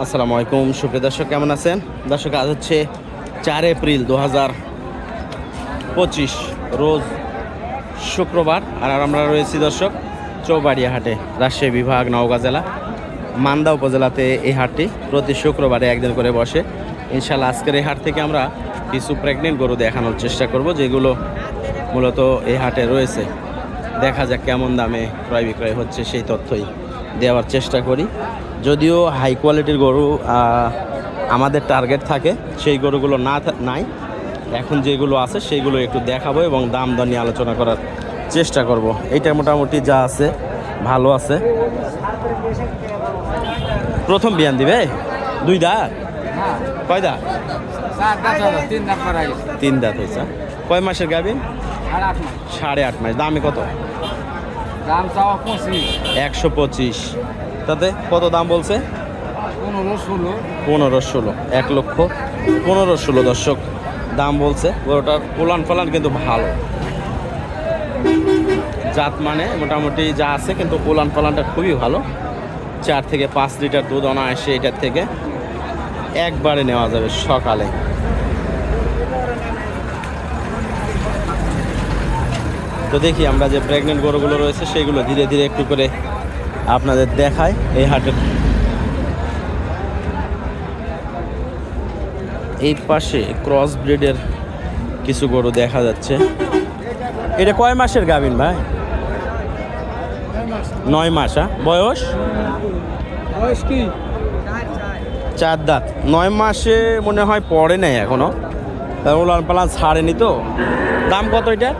আসসালামু আলাইকুম। সুপ্রিয় দর্শক, কেমন আছেন? দর্শক, আজ হচ্ছে চার এপ্রিল দু হাজার পঁচিশ, রোজ শুক্রবার। আর আমরা রয়েছি দর্শক চৌবাড়িয়া হাটে রাজশাহী বিভাগ, নওগাঁ জেলা, মান্দা উপজেলাতে এই হাটটি। প্রতি শুক্রবারে একদিন করে বসে। ইনশাল্লাহ আজকের এই হাট থেকে আমরা কিছু প্রেগনেন্ট গরু দেখানোর চেষ্টা করব, যেগুলো মূলত এই হাটে রয়েছে। দেখা যাক কেমন দামে ক্রয় বিক্রয় হচ্ছে সেই তথ্যই। দেওয়ার চেষ্টা করি। যদিও হাই কোয়ালিটির গরু আমাদের টার্গেট থাকে সেই গরুগুলো না নাই। এখন যেগুলো আছে সেইগুলো একটু দেখাবো এবং দাম দর নিয়ে আলোচনা করার চেষ্টা করব। এইটা মোটামুটি যা আছে ভালো আছে। প্রথম বিয়ান দিবে? দুই দাঁত কয় দাঁত হলো তিন দাঁত হয়েছে। কয় মাসের গাবিন সাড়ে আট মাস। দামে কত? দাম চাওয়া পঁচিশ। একশো পঁচিশ। তাতে কত দাম বলছে? পনেরো ষোলো। পনেরো ষোলো এক লক্ষ পনেরো ষোলো দর্শক। দাম বলছে গরুটার পোলান ফলান কিন্তু ভালো। জাত মানে মোটামুটি যা আছে কিন্তু পোলান ফলানটা খুবই ভালো। চার থেকে পাঁচ লিটার দুধ অনায়াসে এটার থেকে একবারে নেওয়া যাবে সকালে। তো দেখি আমরা যে প্রেগনেন্ট গরুগুলো রয়েছে সেগুলো ধীরে ধীরে একটু করে আপনাদের দেখায় এই হাটের এই পাশে ক্রস ব্রিডের কিছু গরু দেখা যাচ্ছে। এটা কয় মাসের গাভিন ভাই? নয় মাস হ্যাঁ বয়স? বয়স কি? চার দাঁত। নয় মাসে মনে হয় পড়ে নাই এখনও। তার উলান পালান ছাড়েনি তো। দাম কত এটা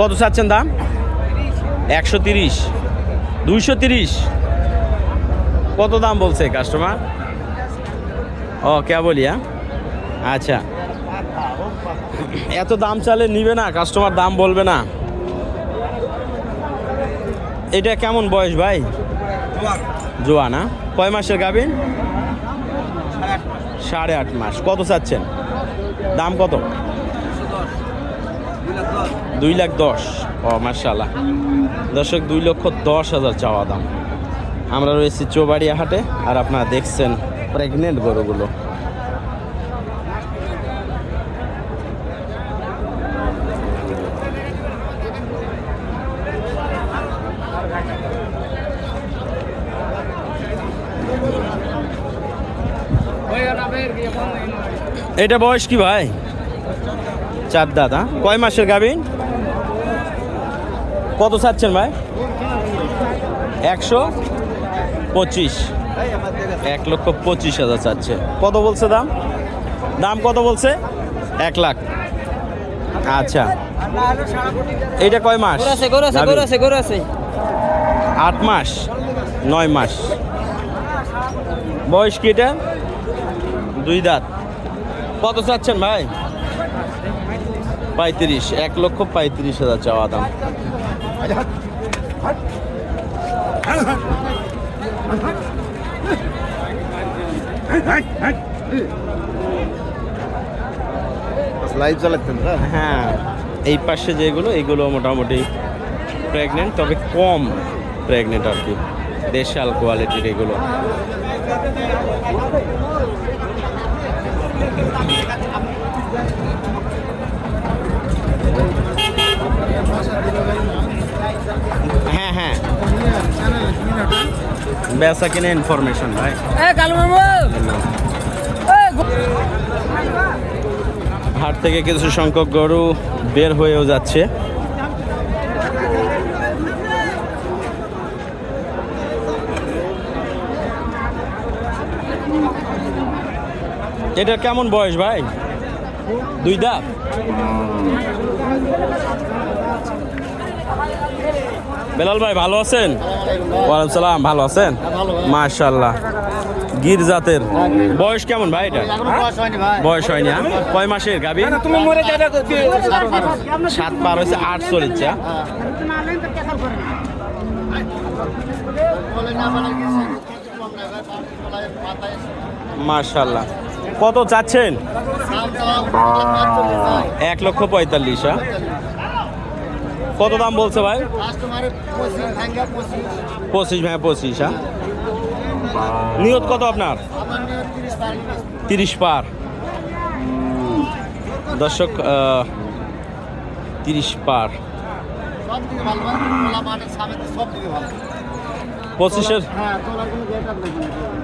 কত চাচ্ছেন দাম? একশো তিরিশ। দুইশো তিরিশ। কত দাম বলছে কাস্টমার ও কে হ্যাঁ? আচ্ছা। এত দাম চালে নিবে না কাস্টমার দাম বলবে না। এটা কেমন বয়স ভাই? জোয়া না কয় মাসের গাভিন সাড়ে আট মাস। কত চাচ্ছেন? দাম কত? দুই লাখ দশ। ও মার্শাল্লাহ দর্শক, দুই লক্ষ দশ হাজার চাওয়া দাম। আমরা রয়েছি চৌবাড়িয়া হাটে আর আপনারা দেখছেন প্রেগনেন্ট গরুগুলো। এটা বয়স কি ভাই? চার দাদা কয় মাসের গাভিন কত চাচ্ছেন ভাই? একশো পঁচিশ। এক লক্ষ পঁচিশ হাজার চাচ্ছে। কত বলছে দাম? দাম কত বলছে? এক লাখ। আচ্ছা। এইটা কয় মাস? আট মাস নয় মাস। বয়স কি এটা? দুই দাঁত। কত চাচ্ছেন ভাই? পঁয়ত্রিশ এক লক্ষ পঁয়ত্রিশ হাজার চাওয়া দাম। লাইভ চালাচ্ছেন না? হ্যাঁ এই পাশে যেগুলো এইগুলো মোটামুটি প্রেগনেন্ট তবে কম প্রেগনেন্ট আর কি। দেশাল কোয়ালিটির এগুলো। হ্যাঁ হ্যাঁ। বেচা কিনে ইনফরমেশন ভাই। কালু হাট থেকে কিছু সংখ্যক গরু বের হয়েও যাচ্ছে। এটা কেমন বয়স ভাই? দুই দাঁত? বেলাল ভাই, ভালো আছেন? ওয়ালাইকুম সালাম, ভালো আছেন? মাশাল্লাহ গির জাতের। বয়স কেমন ভাই এটা? বয়স হয়নি হ্যাঁ? কয় মাসের, গাবি? সাত পার হয়েছে, আট হ্যাঁ? মাশাল্লাহ কত চাচ্ছেন? এক লক্ষ পঁয়তাল্লিশ হ্যাঁ? কত দাম বলছে ভাই? পঁচিশ হ্যাঁ পঁচিশ। হ্যাঁ? নিয়ত কত আপনার? তিরিশ পার দর্শক তিরিশ পার। ভাই ভালো পঁচিশের? হ্যাঁ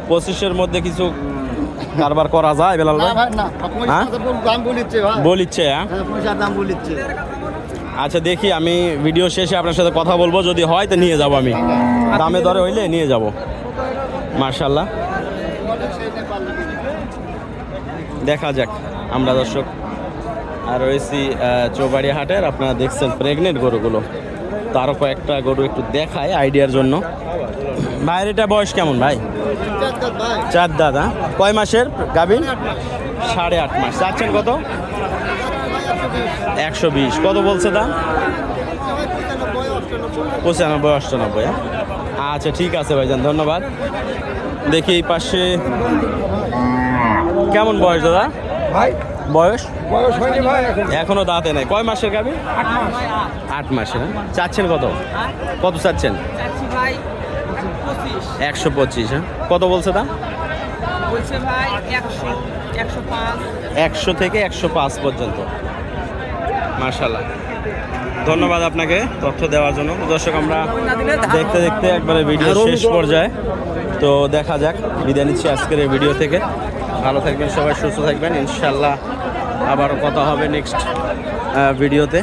পঁচিশের মধ্যে কিছু কারবার করা যায় বেলাল ভাই? ভাই হ্যাঁ? বলিচ্ছে হ্যাঁ? হ্যাঁ পয়সার দাম বলিচ্ছে। আচ্ছা দেখি আমি ভিডিও শেষে আপনার সাথে কথা বলব। যদি হয় তো নিয়ে যাব আমি। দামে দরে হইলে নিয়ে যাব। মার্শাল্লাহ দেখা যাক আমরা দর্শক। আর রয়েছি চৌবাড়ি হাটের আপনারা দেখছেন প্রেগনেন্ট গরুগুলো। তারও কয়েকটা গরু একটু দেখায় আইডিয়ার জন্য। ভাইয়ের এটা বয়স কেমন ভাই? ভাই। চার দাদা কয় মাসের? গাভিন সাড়ে আট মাস। চাচ্ছেন কত? একশো বিশ। কত বলছে দাম? পঁচানব্বই অষ্টানব্বই হ্যাঁ? আচ্ছা ঠিক আছে ভাইজান ধন্যবাদ। দেখি এই পাশে কেমন বয়স দাদা? ভাই? বয়স? বয়স হয়নি ভাই এখন। দাঁতে নাই। কয় মাসের গাবি আট মাসের হ্যাঁ? চাচ্ছেন কত? কত চাচ্ছেন? একশো পঁচিশ হ্যাঁ? কত বলছে দাম? একশো থেকে একশো পাঁচ পর্যন্ত। মার্শাল্লাহ ধন্যবাদ আপনাকে তথ্য দেওয়ার জন্য। দর্শক, আমরা দেখতে দেখতে একবারে ভিডিও শেষ পর্যায়ে। তো দেখা যাক, বিদায় নিচ্ছি আজকের এই ভিডিও থেকে। ভালো থাকবেন সবাই, সুস্থ থাকবেন। ইনশাল্লাহ আবার কথা হবে নেক্সট ভিডিওতে।